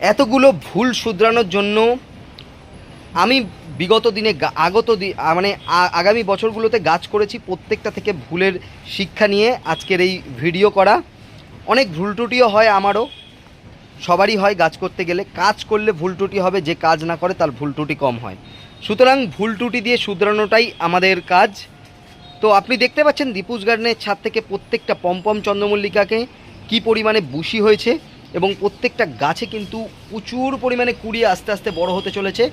এতগুলো ভুল শুধরানোর জন্য আমি বিগত দিনে আগত মানে আগামী বছরগুলোতে গাছ করেছি প্রত্যেকটা থেকে ভুলের শিক্ষা নিয়ে আজকের এই ভিডিও করা। অনেক ভুল ত্রুটিও হয় আমারও। সবারই হয় গাছ করতে গেলে। কাজ করলে ভুল ত্রুটি হবে, যে কাজ না করে তার ভুল ত্রুটি কম হয়। সুতরাং ভুল ত্রুটি দিয়ে শুধরানোটাই আমাদের কাজ। তো আপনি দেখতে পাচ্ছেন দীপুজ গার্ডেনের ছাদ থেকে প্রত্যেকটা পম্পম চন্দ্রমল্লিকাকে কি পরিমাণে বুশি হয়েছে। এবং প্রত্যেকটা গাছে কিন্তু প্রচুর পরিমাণে কুড়ি আস্তে আস্তে বড় হতে চলেছে।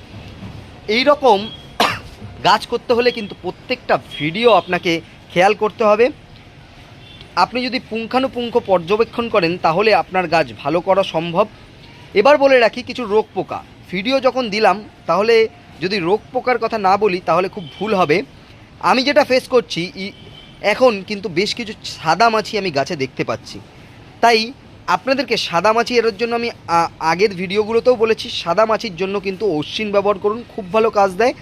এই রকম গাছ করতে হলে কিন্তু প্রত্যেকটা ভিডিও আপনাকে খেয়াল করতে হবে। আপনি যদি পুঙ্খানুপুঙ্খ পর্যবেক্ষণ করেন, তাহলে আপনার গাছ ভালো করা সম্ভব। এবার বলে রাখি, কিছু রোগ পোকা। ভিডিও যখন দিলাম, তাহলে যদি রোগ পোকার কথা না বলি, তাহলে খুব ভুল হবে। আমি যেটা ফেস করছি এখন কিন্তু বেশ কিছু সাদা মাছি আমি গাছে দেখতে পাচ্ছি। তাই আপনাদেরকে সাদা মাছি এর জন্য আমি আগের ভিডিওগুলোতেও বলেছি, সাদা মাছির জন্য কিন্তু অশ্বিন ব্যবহার করুন, খুব ভালো কাজ দেয়।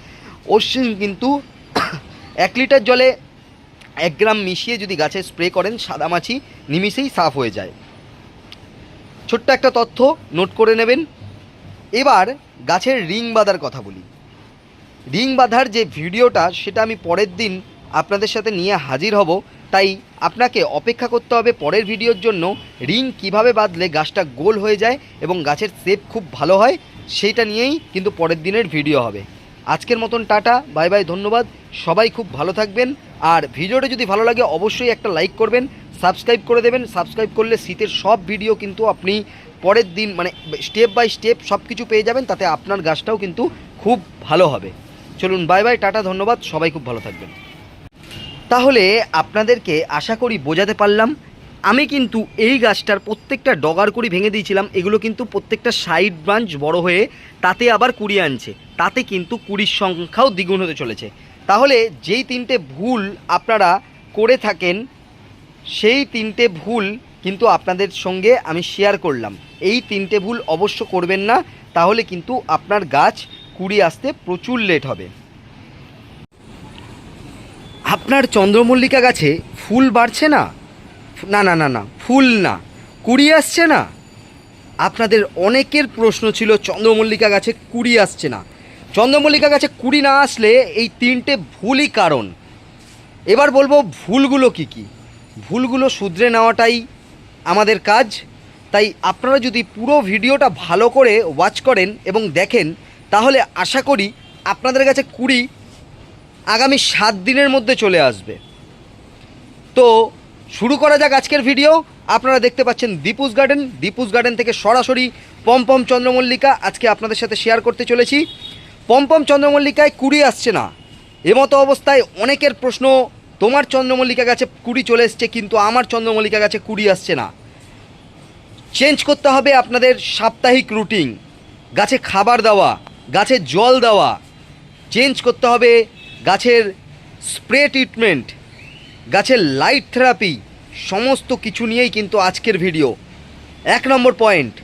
অশ্বিন কিন্তু এক লিটার জলে এক গ্রাম মিশিয়ে যদি গাছে স্প্রে করেন, সাদা মাছি নিমিষেই সাফ হয়ে যায়। ছোট্ট একটা তথ্য, নোট করে নেবেন। এবার গাছের রিং বাঁধার কথা বলি। রিং বাঁধার যে ভিডিওটা, সেটা আমি পরের দিন আপনাদের সাথে নিয়ে হাজির হব। তাই আপনাকে অপেক্ষা করতে হবে পরের ভিডিওর জন্য। রিং কীভাবে বাঁধলে গাছটা গোল হয়ে যায় এবং গাছের শেপ খুব ভালো হয়, সেইটা নিয়েই কিন্তু পরের দিনের ভিডিও হবে। আজকের মতন টাটা, বাই বাই, ধন্যবাদ। সবাই খুব ভালো থাকবেন। আর ভিডিওটা যদি ভালো লাগে, অবশ্যই একটা লাইক করবেন, সাবস্ক্রাইব করে দেবেন। সাবস্ক্রাইব করলে শীতের সব ভিডিও কিন্তু আপনি পরের দিন মানে স্টেপ বাই স্টেপ সব কিছু পেয়ে যাবেন, তাতে আপনার গাছটাও কিন্তু খুব ভালো হবে। চলুন, বাই বাই, টাটা, ধন্যবাদ। সবাই খুব ভালো থাকবেন। তাহলে আপনাদেরকে আশা করি বোঝাতে পারলাম। আমি কিন্তু এই গাছটার প্রত্যেকটা ডগার কুড়ি ভেঙে দিয়েছিলাম, এগুলো কিন্তু প্রত্যেকটা সাইড ব্রাঞ্চ বড় হয়ে তাতে আবার কুড়ি আনছে। তাতে কিন্তু কুড়ির সংখ্যাও দ্বিগুণ হতে চলেছে। তাহলে যেই তিনটে ভুল আপনারা করে থাকেন, সেই তিনটে ভুল কিন্তু আপনাদের সঙ্গে আমি শেয়ার করলাম। এই তিনটে ভুল অবশ্য করবেন না, তাহলে কিন্তু আপনার গাছ কুড়ি আসতে প্রচুর লেট হবে। আপনার চন্দ্রমল্লিকা গাছে ফুল বাড়ছে না? না না না না, ফুল না। কুড়ি আসছে না? আপনাদের অনেকের প্রশ্ন ছিল চন্দ্রমল্লিকা গাছে কুড়ি আসছে না। চন্দ্রমল্লিকা গাছে কুড়ি না আসলে এই তিনটে ভুলই কারণ। এবার বলব ভুলগুলো কি কি? ভুলগুলো শুধরে নেওয়াটাই আমাদের কাজ। তাই আপনারা যদি পুরো ভিডিওটা ভালো করে ওয়াচ করেন এবং দেখেন, তাহলে আশা করি আপনাদের কাছে কুড়ি আগামী সাত দিনের মধ্যে চলে আসবে। তো শুরু করা যাক আজকের ভিডিও। আপনারা দেখতে পাচ্ছেন দীপুস গার্ডেন। দীপুস গার্ডেন থেকে সরাসরি পম্পম চন্দ্রমল্লিকা আজকে আপনাদের সাথে শেয়ার করতে চলেছি। পম্পম চন্দ্রমল্লিকায় কুড়ি আসছে না। এমতো অবস্থায় অনেকের প্রশ্ন, তোমার চন্দ্রমল্লিকা গাছে কুড়ি চলে এসছে, কিন্তু আমার চন্দ্রমল্লিকা গাছে কুড়ি আসছে না। চেঞ্জ করতে হবে আপনাদের সাপ্তাহিক রুটিন। গাছে খাবার দেওয়া, গাছে জল দেওয়া। চেঞ্জ করতে হবে গাছের স্প্রে ট্রিটমেন্ট, গাছের লাইট থেরাপি, সমস্ত কিছু নিয়েই কিন্তু আজকের ভিডিও। এক নম্বর পয়েন্ট,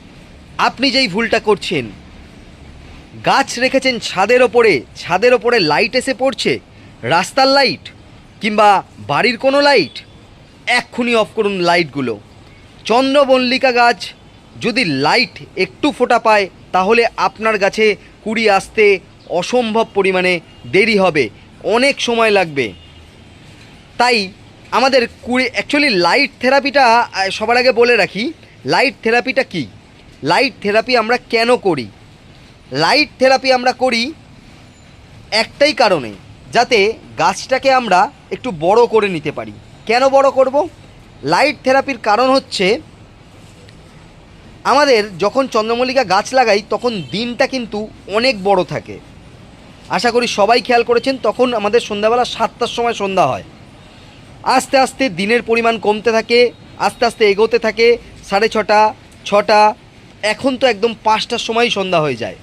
আপনি যেই ভুলটা করছেন, গাছ রেখেছেন ছাদের ওপরে ছাদের ওপরে লাইট এসে পড়ছে, রাস্তার লাইট কিংবা বাড়ির কোনো লাইট, এক্ষুনি অফ করুন লাইটগুলো। চন্দ্রমল্লিকা গাছ যদি লাইট একটু ফোটা পায়, তাহলে আপনার গাছে কুড়ি আসতে অসম্ভব পরিমাণে দেরি হবে। অনেক সময় লাগবে। তাই আমাদের কুড়ি অ্যাকচুয়ালি লাইট থেরাপিটা সবার আগে বলে রাখি লাইট থেরাপিটা কি? লাইট থেরাপি আমরা কেন করি? লাইট থেরাপি আমরা করি একটাই কারণে, যাতে গাছটাকে আমরা একটু বড় করে নিতে পারি। কেন বড় করব? লাইট থেরাপির কারণ হচ্ছে, আমাদের যখন চন্দ্রমল্লিকা গাছ লাগাই, তখন দিনটা কিন্তু অনেক বড় থাকে। আশা করি সবাই খেয়াল করেছেন, তখন আমাদের সন্ধ্যাবেলা সাতটার সময় সন্ধ্যা হয়। আস্তে আস্তে দিনের পরিমাণ কমতে থাকে, আস্তে আস্তে এগোতে থাকে, সাড়ে ছটা ছটা, এখন তো একদম পাঁচটার সময় সন্ধ্যা হয়ে যায়।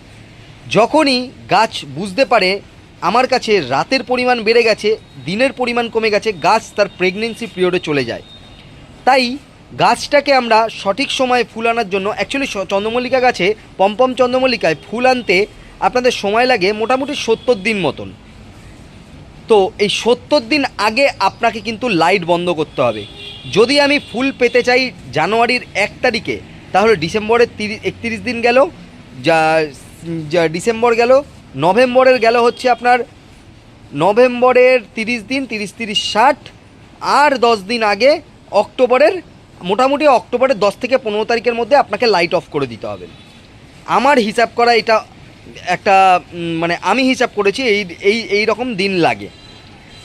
যখনই গাছ বুঝতে পারে আমার কাছে রাতের পরিমাণ বেড়ে গেছে, দিনের পরিমাণ কমে গেছে, গাছ তার প্রেগনেন্সি পিরিয়ডে চলে যায়। তাই গাছটাকে আমরা সঠিক সময়ে ফুল আনার জন্য অ্যাকচুয়ালি চন্দ্রমল্লিকা গাছে পম্পম চন্দ্রমল্লিকায় ফুল আনতে আপনাদের সময় লাগে মোটামুটি সত্তর দিন মতন। তো এই সত্তর দিন আগে আপনাকে কিন্তু লাইট বন্ধ করতে হবে। যদি আমি ফুল পেতে চাই জানুয়ারির এক তারিখে, তাহলে ডিসেম্বরের তিরিশ একত্রিশ দিন গেল যা ডিসেম্বর গেল, নভেম্বরের গেল হচ্ছে আপনার নভেম্বরের তিরিশ দিন, তিরিশ তিরিশ, ষাট, আর দশ দিন আগে অক্টোবরের, মোটামুটি অক্টোবরের দশ থেকে পনেরো তারিখের মধ্যে আপনাকে লাইট অফ করে দিতে হবে। আমার হিসাব করা এটা একটা মানে আমি হিসাব করেছি এই এই এই রকম দিন লাগে।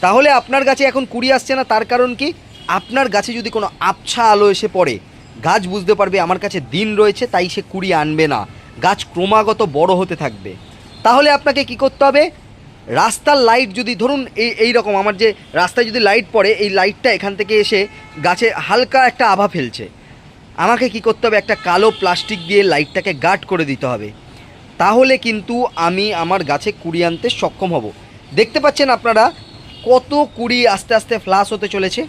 তাহলে আপনার গাছে এখন কুড়ি আসছে না, তার কারণ কি? আপনার গাছে যদি কোনো আবছা আলো এসে পড়ে, গাছ বুঝতে পারবে আমার কাছে দিন রয়েছে, তাই সে কুড়ি আনবে না। গাছ ক্রমাগত বড় হতে থাকবে। তাহলে আপনাকে কি করতে হবে? রাস্তার লাইট যদি, ধরুন এই এই রকম, আমার যে রাস্তায় যদি লাইট পড়ে, এই লাইটটা এখান থেকে এসে গাছে হালকা একটা আভা ফেলছে। আমাকে কি করতে হবে? একটা কালো প্লাস্টিক দিয়ে লাইটটাকে গার্ড করে দিতে হবে। তাহলে কিন্তু আমি আমার গাছে কুড়ি আনতে সক্ষম হব। দেখতে পাচ্ছেন আপনারা কত কুড়ি আস্তে আস্তে ফ্লাশ হতে চলেছে?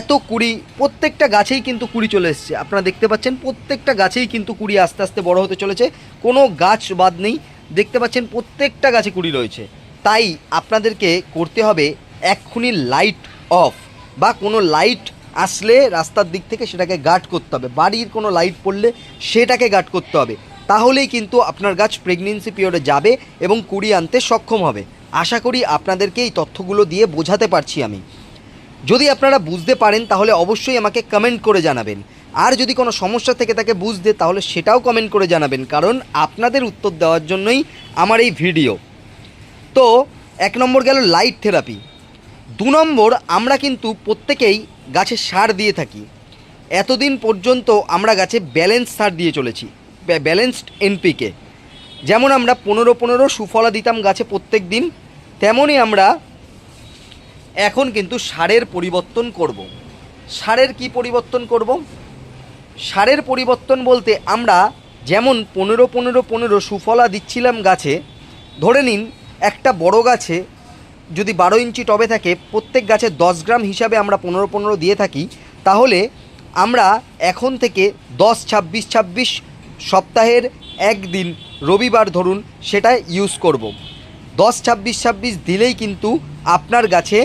এত কুড়ি, প্রত্যেকটা গাছেই কিন্তু কুড়ি চলে এসছে। আপনারা দেখতে পাচ্ছেন প্রত্যেকটা গাছেই কিন্তু কুড়ি আস্তে আস্তে বড় হতে চলেছে। কোনো গাছ বাদ নেই, দেখতে পাচ্ছেন প্রত্যেকটা গাছে কুড়ি রয়েছে। তাই আপনাদেরকে করতে হবে এক্ষুনি লাইট অফ বা কোনো লাইট আসলে রাস্তার দিক থেকে সেটাকে গার্ড করতে হবে। বাড়ির কোনো লাইট পড়লে সেটাকে গার্ড করতে হবে। তাহলেই কিন্তু আপনার গাছ প্রেগনেন্সি পিরিয়ডে যাবে এবং কুড়ি আনতে সক্ষম হবে। আশা করি আপনাদেরকে এই তথ্যগুলো দিয়ে বোঝাতে পারছি আমি। যদি আপনারা বুঝতে পারেন, তাহলে অবশ্যই আমাকে কমেন্ট করে জানাবেন। আর যদি কোনো সমস্যা থেকে তাকে বুঝতে, তাহলে সেটাও কমেন্ট করে জানাবেন, কারণ আপনাদের উত্তর দেওয়ার জন্যই আমার এই ভিডিও তো, এক নম্বর গেল লাইট থেরাপি দু নম্বর, আমরা কিন্তু প্রত্যেকেই গাছে সার দিয়ে থাকি। এতদিন পর্যন্ত আমরা গাছে ব্যালেন্স সার দিয়ে চলেছি। ব্যালেন্সড এনপিকে যেমন আমরা পনেরো পনেরো সুফলা দিতাম গাছে প্রত্যেক দিন তেমনই আমরা এখন কিন্তু সারের পরিবর্তন করব। সারের কি পরিবর্তন করব সারের পরিবর্তন বলতে আমরা যেমন পনেরো পনেরো পনেরো সুফলা দিচ্ছিলাম গাছে, ধরে নিন একটা বড় গাছে যদি বারো ইঞ্চি টবে থাকে, প্রত্যেক গাছে দশ গ্রাম হিসাবে আমরা পনেরো পনেরো দিয়ে থাকি, তাহলে আমরা এখন থেকে দশ, ছাব্বিশ ছাব্বিশ সপ্তাহের একদিন রবিবার ধরুন সেটা ইউজ করব। দশ, ছাব্বিশ ছাব্বিশ দিলেই কিন্তু আপনার গাছে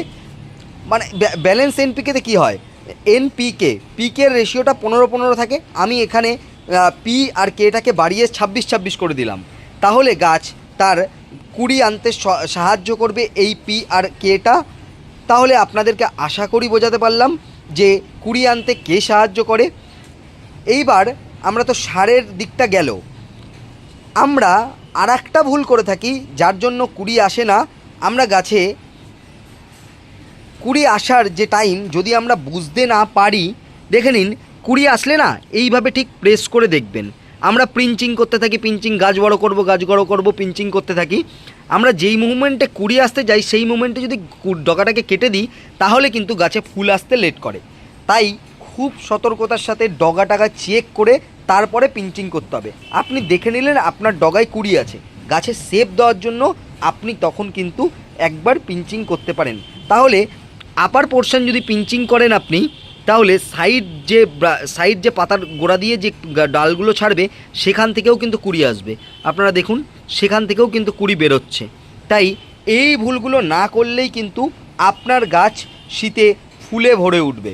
মানে ব্যালেন্স এনপিকেতে কী হয়? এনপিকে পিকের রেশিওটা পনেরো পনেরো থাকে। আমি এখানে পি আর কেটাকে বাড়িয়ে ছাব্বিশ ছাব্বিশ করে দিলাম। তাহলে গাছ তার কুড়ি আনতে সাহায্য করবে এই পি আর কেটা তাহলে আপনাদেরকে আশা করি বোঝাতে পারলাম যে কুড়ি আনতে কে সাহায্য করে। এইবার আমরা তো সারের দিকটা গেল আমরা আর একটা ভুল করে থাকি, যার জন্য কুড়ি আসে না। আমরা গাছে কুড়ি আসার যে টাইম, যদি আমরা বুঝতে না পারি, দেখে নিন, কুড়ি আসলে না, এইভাবে ঠিক প্রেস করে দেখবেন। আমরা প্রিঞ্চিং করতে থাকি, পিঞ্চিং গাছ বড় করব, গাছ বড় করব, পিঞ্চিং করতে থাকি। আমরা যেই মুভমেন্টে কুড়ি আসতে যাই, সেই মুভমেন্টে যদি ডগাটাকে কেটে দিই, তাহলে কিন্তু গাছে ফুল আসতে লেট করে। তাই খুব সতর্কতার সাথে ডগা টাগা চেক করে তারপরে পিঞ্চিং করতে হবে। আপনি দেখে নিলেন আপনার ডগায় কুড়ি আছে। গাছে সেপ দেওয়ার জন্য আপনি তখন কিন্তু একবার পিঞ্চিং করতে পারেন। তাহলে আপার পোর্শন যদি পিঞ্চিং করেন আপনি, তাহলে সাইড যে সাইড যে পাতার গোড়া দিয়ে যে ডালগুলো ছাড়বে, সেখান থেকেও কিন্তু কুড়ি আসবে। আপনারা দেখুন, সেখান থেকেও কিন্তু কুড়ি বেরোচ্ছে। তাই এই ভুলগুলো না করলেই কিন্তু আপনার গাছ শীতে ফুলে ভরে উঠবে।